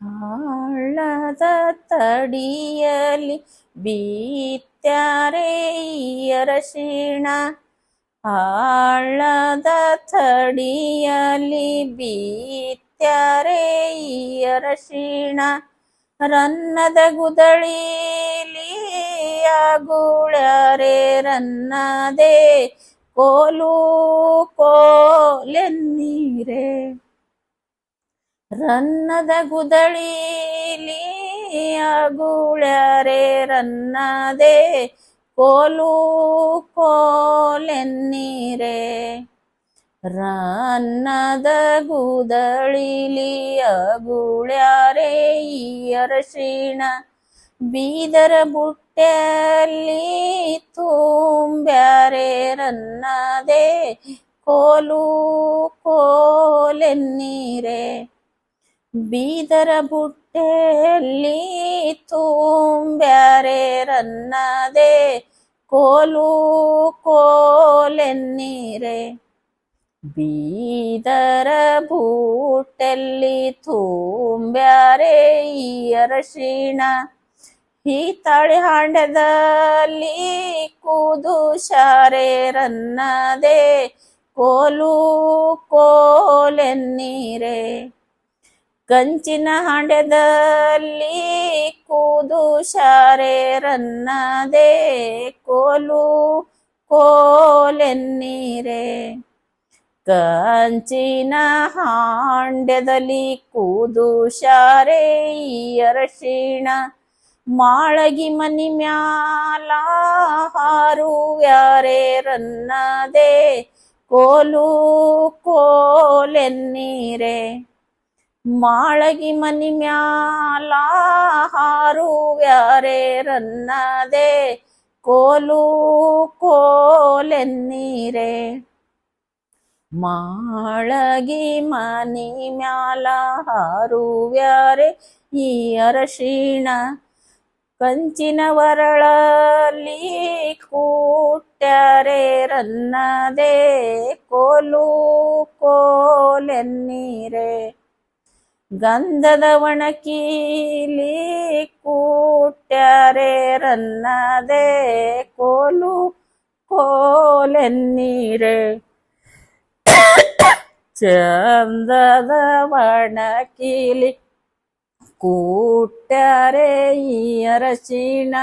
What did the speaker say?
ಹಾಳದ ತಡಿಯಲಿ ಬೀತ್ಯಾರೆ ಈ ಅರಶಿಣ ಆಳದ ತಡಿಯಲಿ ಬೀತ್ಯಾರೆ ಈ ಅರಶಿಣ ರನ್ನದ ಗುದಳಿಲಿ ಆಗುಳ್ಯಾರೆ ರನ್ನದೆ ಕೋಲು ಕೋಲೆನ್ನೀರೆ ರನ್ನದ ಗುದಳಿಲಿ ಆಗುಳ್ಯಾರೆ ರನ್ನದೆ ಕೋಲು ಕೋಲೆನ್ನೀರೆ ರನ್ನದ ಗುದಳಿಲಿ ಅಗುಳ್ಯಾರೆ ಈ ಅರಶಿಣ ಬೀದರ ಬುಟ್ಟೆಯಲ್ಲಿ ತುಂಬ್ಯಾರೆ ರನ್ನದೆ ಕೋಲು ಕೋಲೆನ್ನೀರೆ ಬೀದರ ಬುಟ್ಟೆಯಲ್ಲಿ ತುಂಬ್ಯಾರೆ ರನ್ನದೆ ಕೋಲು ಕೋಲೆನ್ನೀರೆ. ಬೀದರ ಬೂಟಲ್ಲಿ ತುಂಬ್ಯಾರೆ ಈ ಅರಶಿಣ. ಹಿತ್ತಾಳೆ ಹಾಂಡದಲ್ಲಿ ಕೂದು ಶಾರೆ ರನ್ನದೆ ಕೋಲು ಕೋಲೆನ್ನೀರೆ. ಕಂಚಿನ ಹಾಂಡ್ಯದಲ್ಲಿ ಕೂದು ಶಾರೆ ರನ್ನದೆ ಕೋಲು ಕೋಲೆನ್ನೀರೆ. ಕಂಚಿನ ಹಾಂಡ್ಯದಲ್ಲಿ ಕೂದು ಶಾರೆ ಅರಶಿಣ ಮಾಳಗಿ ಮನಿ ಮ್ಯಾಲ ಹಾರು ರನ್ನದೆ ಕೋಲು ಕೋಲೆನ್ನೀರೆ. ಮಾಳಗಿ ಮನಿ ಮ್ಯಾಲ ಹಾರುವ್ಯಾರೆ ರನ್ನದೆ, ಕೋಲು ಕೋಲೆನ್ನೀರೆ. ಮಾಳಗಿ ಮನಿ ಮ್ಯಾಲ ಹಾರುವ್ಯಾರೆ ಈ ಅರಶಿಣ ಕಂಚಿನ ವರಳಲ್ಲಿ ಕೂಟ್ಯಾರೆ ರನ್ನದೆ, ಕೋಲು ಕೋಲೆನ್ನೀರೆ. ಗಂಧದ ಒಣಕೀಲಿ ಕೂಟ್ಯಾರೆ ರನ್ನದೆ ಕೋಲು ಕೋಲೆನ್ನೀರೆ ಚಂದದ ಒಣಕೀಲಿ ಕೂಟ್ಯಾರೆ ಈ ಅರಶಿಣ